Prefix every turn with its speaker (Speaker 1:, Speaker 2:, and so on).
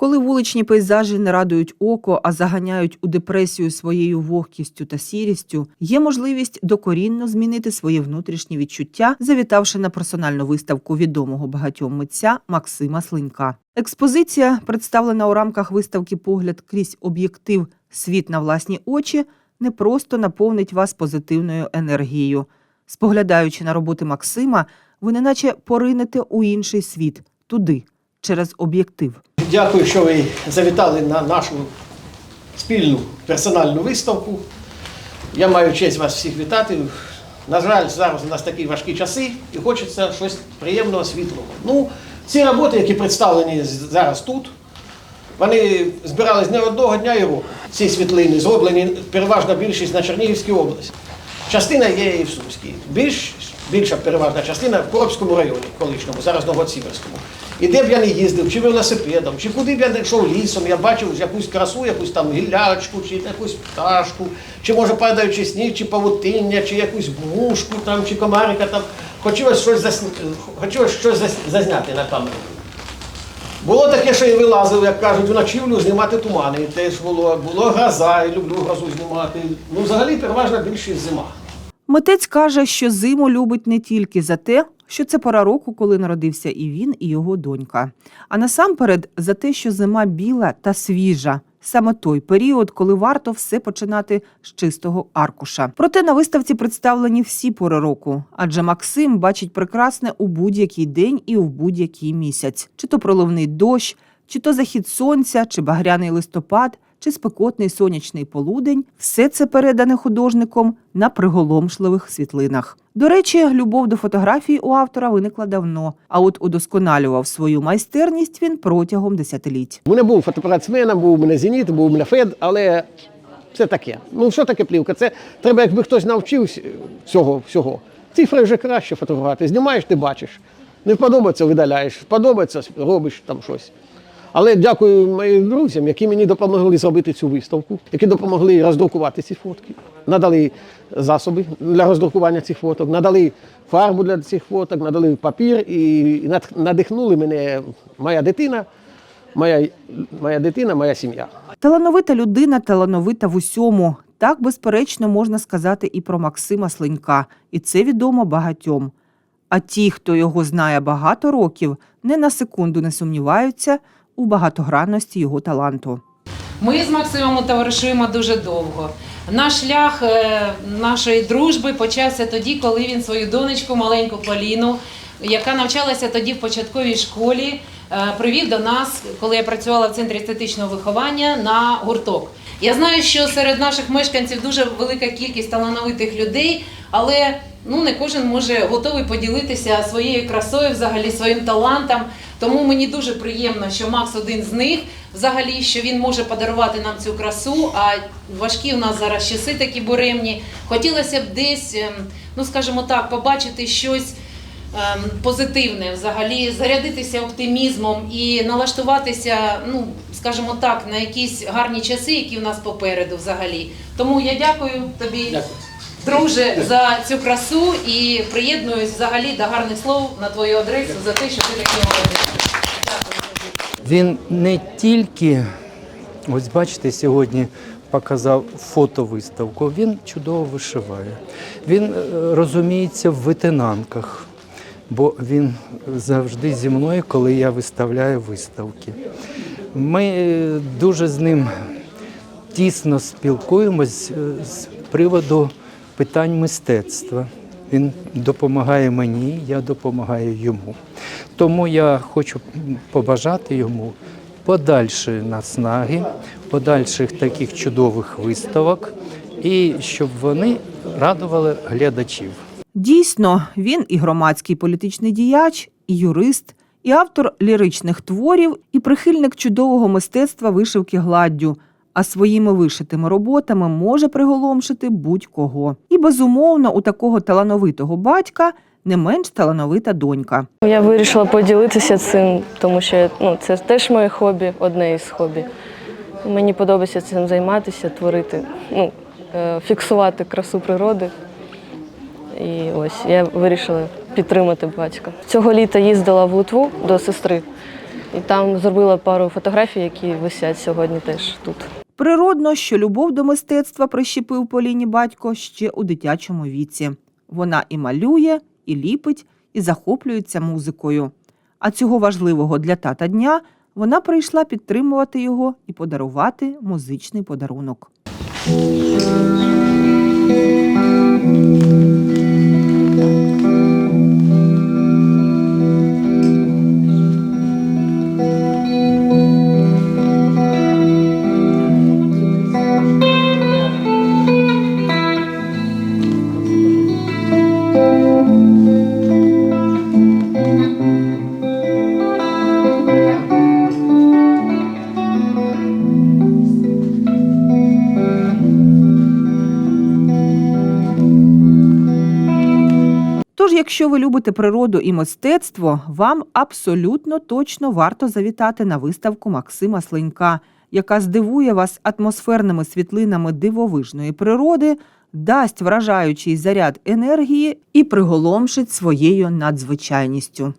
Speaker 1: Коли вуличні пейзажі не радують око, а заганяють у депресію своєю вогкістю та сірістю, є можливість докорінно змінити свої внутрішні відчуття, завітавши на персональну виставку відомого багатьом митця Максима Слинька. Експозиція, представлена у рамках виставки Погляд крізь об'єктив Світ на власні очі, не просто наповнить вас позитивною енергією. Споглядаючи на роботи Максима, ви неначе поринете у інший світ, туди, через об'єктив.
Speaker 2: Дякую, що ви завітали на нашу спільну персональну виставку. Я маю честь вас всіх вітати. На жаль, зараз у нас такі важкі часи і хочеться щось приємного, світлого. Ну, ці роботи, які представлені зараз тут, вони збирались не одного дня і року. Ці світлини зроблені переважна більшість на Чернігівській області. Частина є і в Сумській. Більш, більша переважна частина в Коробському районі, колишньому, зараз Новоціберському. І де б я не їздив, чи велосипедом, чи куди б я не йшов лісом, я бачив якусь красу, якусь там гіллячку, чи якусь пташку, чи може падаючий сніг, чи павутиння, чи якусь мушку там, чи комарика там. Хотілося щось, засня... Хотілося щось зазняти на камеру. Було таке, що я вилазив, як кажуть, вночі люблю знімати тумани. Теж було, було гроза, і люблю грозу знімати. Ну, взагалі, переважна більшість зима.
Speaker 1: Митець каже, що зиму любить не тільки за те, що це пора року, коли народився і він, і його донька, а насамперед за те, що зима біла та свіжа. Саме той період, коли варто все починати з чистого аркуша. Проте на виставці представлені всі пори року, адже Максим бачить прекрасне у будь-який день і у будь-який місяць, чи то проливний дощ, чи то захід сонця, чи багряний листопад, чи спекотний сонячний полудень, все це передане художником на приголомшливих світлинах. До речі, любов до фотографії у автора виникла давно, а от удосконалював свою майстерність він протягом десятиліть.
Speaker 2: У мене був фотоапаратсменом, був у мене зеніт, був у мене фед, але це таке. Ну що таке плівка? Це треба, якби хтось навчився цього всього. Цифри вже краще фотографувати. Знімаєш, ти бачиш. Не подобається, видаляєш. Подобається, робиш там щось. Але дякую моїм друзям, які мені допомогли зробити цю виставку, які допомогли роздрукувати ці фотки, надали засоби для роздрукування цих фоток, надали фарбу для цих фоток, надали папір і надихнули мене моя дитина, моя, моя дитина, моя сім'я.
Speaker 1: Талановита людина, талановита в усьому. Так безперечно можна сказати і про Максима Слинька, і це відомо багатьом. А ті, хто його знає багато років, не на секунду не сумніваються у багатогранності його таланту.
Speaker 3: Ми з Максимом товаришуємо дуже довго. Наш шлях е, нашої дружби почався тоді, коли він свою донечку, маленьку Поліну, яка навчалася тоді в початковій школі, е, привів до нас, коли я працювала в центрі естетичного виховання на гурток. Я знаю, що серед наших мешканців дуже велика кількість талановитих людей, але ну не кожен може готовий поділитися своєю красою, взагалі своїм талантом. Тому мені дуже приємно, що Макс один з них, взагалі, що він може подарувати нам цю красу. А важкі у нас зараз часи такі буремні. Хотілося б десь, ем, ну скажімо так, побачити щось. Ем, Позитивне взагалі зарядитися оптимізмом і налаштуватися, ну скажімо так, на якісь гарні часи, які в нас попереду, взагалі. Тому я дякую тобі,
Speaker 2: Дякую.
Speaker 3: друже, за цю красу і приєднуюсь взагалі до гарних слов на твою адресу за те, що ти такий молодець.
Speaker 4: Він не тільки, ось бачите, сьогодні показав фотовиставку, він чудово вишиває. Він е, розуміється в витинанках, бо він завжди зі мною, коли я виставляю виставки. Ми е, дуже з ним тісно спілкуємось е, з приводу питань мистецтва. Він допомагає мені, я допомагаю йому. Тому я хочу побажати йому подальшої наснаги, подальших таких чудових виставок, і щоб вони радували глядачів.
Speaker 1: Дійсно, він і громадський політичний діяч, і юрист, і автор ліричних творів, і прихильник чудового мистецтва вишивки гладдю. А своїми вишитими роботами може приголомшити будь-кого. І безумовно, у такого талановитого батька не менш талановита донька.
Speaker 5: Я вирішила поділитися цим, тому що ну, це теж моє хобі, одне із хобі. Мені подобається цим займатися, творити, ну, е, фіксувати красу природи. І ось я вирішила підтримати батька. Цього літа їздила в Литву до сестри. І там зробила пару фотографій, які висять сьогодні теж тут.
Speaker 1: Природно, що любов до мистецтва прищепив Поліні батько ще у дитячому віці. Вона і малює, і ліпить, і захоплюється музикою. А цього важливого для тата дня вона прийшла підтримувати його і подарувати музичний подарунок. Тож, якщо ви любите природу і мистецтво, вам абсолютно точно варто завітати на виставку Максима Слинька, яка здивує вас атмосферними світлинами дивовижної природи, дасть вражаючий заряд енергії і приголомшить своєю надзвичайністю.